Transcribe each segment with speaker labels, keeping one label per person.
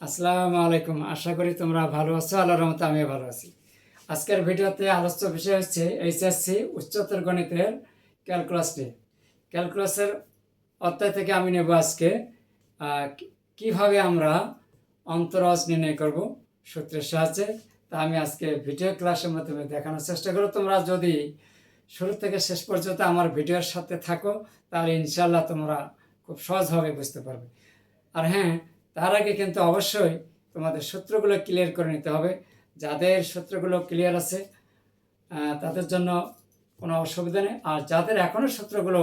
Speaker 1: আসসালামু আলাইকুম। আশা করি তোমরা ভালো আছো, আল্লাহর রহমতে আমিও ভালো আছি। আজকের ভিডিওতে আলোচ্য বিষয় হচ্ছে এইচএসসি উচ্চতর গণিতের ক্যালকুলাস নিয়ে ক্যালকুলাসের অধ্যায় থেকে আমি নেব আজকে কীভাবে আমরা অন্তরজ নির্ণয় করব সূত্রের সাহায্যে। তা আমি আজকে ভিডিও ক্লাসের মাধ্যমে দেখানোর চেষ্টা করব। তোমরা যদি শুরু থেকে শেষ পর্যন্ত আমার ভিডিওর সাথে থাকো, তাহলে ইনশাল্লাহ তোমরা খুব সহজভাবে বুঝতে পারবে। আর হ্যাঁ তার আগে কিন্তু অবশ্যই তোমাদের সূত্রগুলো ক্লিয়ার করে নিতে হবে। যাদের সূত্রগুলো ক্লিয়ার আছে তাদের জন্য কোনো অসুবিধা নেই। আর যাদের এখনও সূত্রগুলো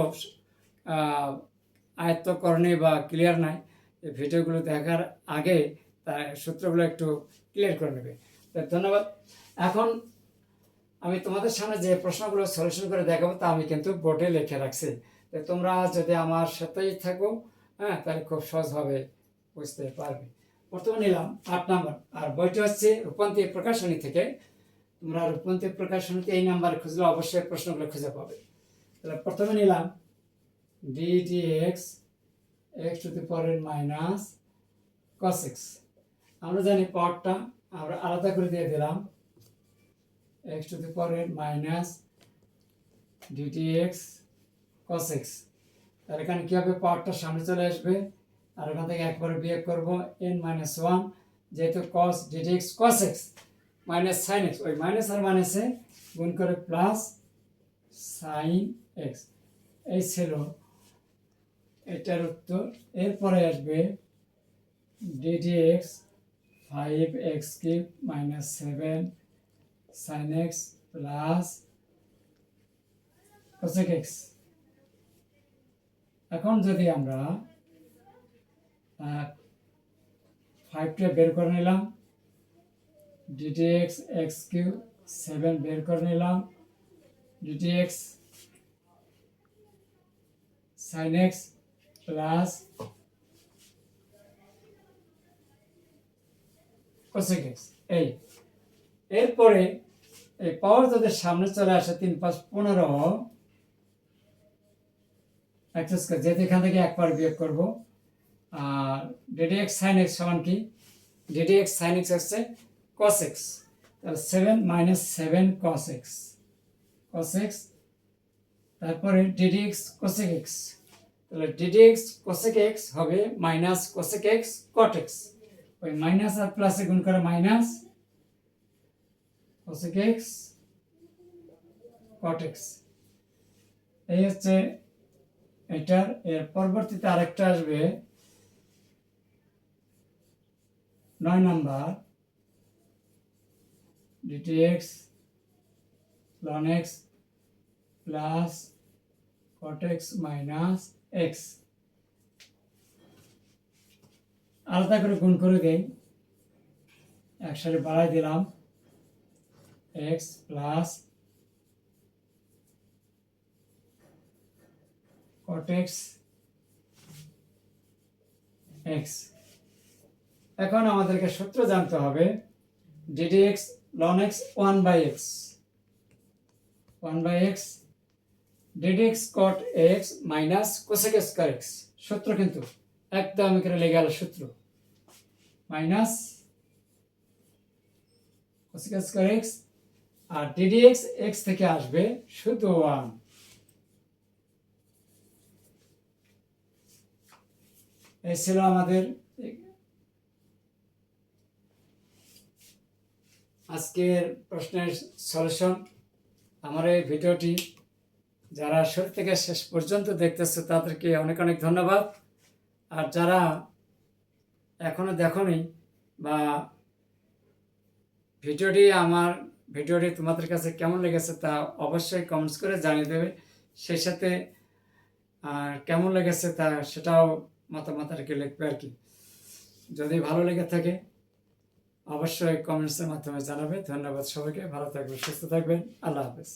Speaker 1: আয়ত্ত করেনি বা ক্লিয়ার নাই, এই ভিডিওগুলো দেখার আগে তার সূত্রগুলো একটু ক্লিয়ার করে নেবে। তো ধন্যবাদ। এখন আমি তোমাদের সামনে যে প্রশ্নগুলো সলিউশন করে দেখাবো, তা আমি কিন্তু বোর্ডে লিখে রাখছি। তো তোমরা যদি আমার সাথেই থাকো হ্যাঁ তাহলে খুব সহজভাবে বুঝতে পারবে। প্রথমে নিলাম আট নাম্বার। আর বইটি হচ্ছে রূপান্তী প্রকাশনী থেকে। তোমরা রূপান্তী প্রকাশনীতে এই নাম্বারে খুঁজলে অবশ্যই প্রশ্নগুলো খুঁজে পাবে। তাহলে প্রথমে নিলাম d d x x to the power minus cos x আমরা জানি পাওয়ারটা আমরা আলাদা করে দিয়ে দিলাম x to the power minus d t x cos x তাহলে এখানে কী হবে? পাওয়ারটা সামনে চলে আসবে আর ওখান থেকে একবারে বিয়োগ করব এন মাইনাস ওয়ান যেহেতু cos d t x cos x minus sine x ওই মাইনাস আর মাইনাসে গুণ করে প্লাস সাইন এক্স এই ছিল এটার উত্তর। এরপরে আসবে d t x five x cube minus seven sine x plus cosec x এখন যদি আমরা ফাইভটা বের করে নিলাম। ডিটি এক্স কিউ সেভেন বের করে নিলাম। D t x sine x plus cosec এই। এরপরে এই পাওয়ার যদি সামনে চলে আসে তিন পাঁচ পনেরো এক্স যেহেতু এখান থেকে একবার বিয়োগ করব ডিডি এক্স সাইন এক্স সমান কি? ডিডি এক্স সাইন এক্স হচ্ছে কস এক্স তাহলে seven minus seven cos x cos x তারপরে d d x cosec x তাহলে d d x cosec x হবে minus cosec x cot x ওই minus আর প্লাসে গুণ করে minus cosec x cot x এই হচ্ছে এটার, এর পরবর্তীতে আরেকটা আসবে নয় number d t x ln x plus cot x minus x আলাদা করে গুণ করে দেই। একসাথে বাড়াই দিলাম। এক্স প্লাস x x এখন আমাদেরকে সূত্র জানতে হবে d d x ln x 1 by x one by x ddx cot x minus cosec square x, সূত্র কিন্তু একদম করে লেগে সূত্র মাইনাস স্কয়ার x আর ddx x থেকে আসবে শুধু 1 এই ছিল আমাদের আজকের প্রশ্নের সলিউশন আমার এই ভিডিওটি যারা শুরু থেকে শেষ পর্যন্ত দেখতেছে, তাদেরকে অনেক অনেক ধন্যবাদ। আর যারা এখনও দেখনি বা ভিডিওটি আমার, ভিডিওটি তোমাদের কাছে কেমন লেগেছে তা অবশ্যই কমেন্টস করে জানিয়ে দেবে। সেই সাথে, আর কেমন লেগেছে তা সেটাও মতামত আর কি লিখবে আর কি। যদি ভালো লেগে থাকে অবশ্যই কমেন্টসের মাধ্যমে জানাবেন। ধন্যবাদ সবাইকে। ভালো থাকবেন সুস্থ থাকবেন। আল্লাহ হাফেজ।